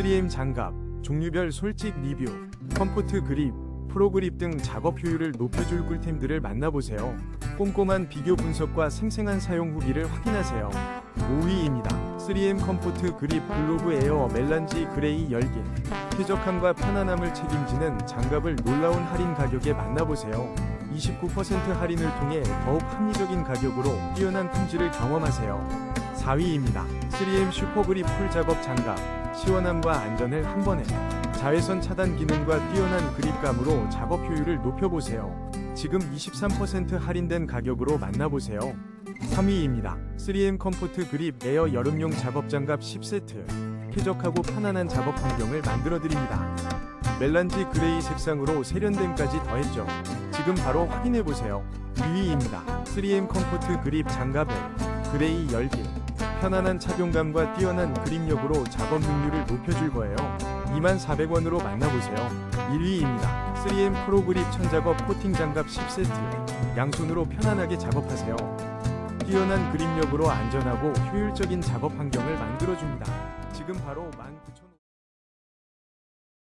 3M 장갑, 종류별 솔직 리뷰, 컴포트 그립, 프로그립 등 작업 효율을 높여줄 꿀템들을 만나보세요. 꼼꼼한 비교 분석과 생생한 사용 후기를 확인하세요. 5위입니다. 3M 컴포트 그립 글로브 에어 멜란지 그레이 열기. 쾌적함과 편안함을 책임지는 장갑을 놀라운 할인 가격에 만나보세요. 29% 할인을 통해 더욱 합리적인 가격으로 뛰어난 품질을 경험하세요. 4위입니다. 3M 슈퍼그립 풀 작업 장갑. 시원함과 안전을 한 번에. 자외선 차단 기능과 뛰어난 그립감으로 작업 효율을 높여보세요. 지금 23% 할인된 가격으로 만나보세요. 3위입니다. 3M 컴포트 그립 에어 여름용 작업 장갑 10세트. 쾌적하고 편안한 작업 환경을 만들어 드립니다. 멜란지 그레이 색상으로 세련됨까지 더했죠. 지금 바로 확인해 보세요. 2위입니다. 3M 컴포트 그립 장갑에 그레이 열기. 편안한 착용감과 뛰어난 그립력으로 작업 능률을 높여줄 거예요. 2400원으로 만나보세요. 1위입니다. 3M 프로그립 천작업 코팅 장갑 10세트. 양손으로 편안하게 작업하세요. 뛰어난 그립력으로 안전하고 효율적인 작업 환경을 만들어줍니다. 지금 바로 19,000원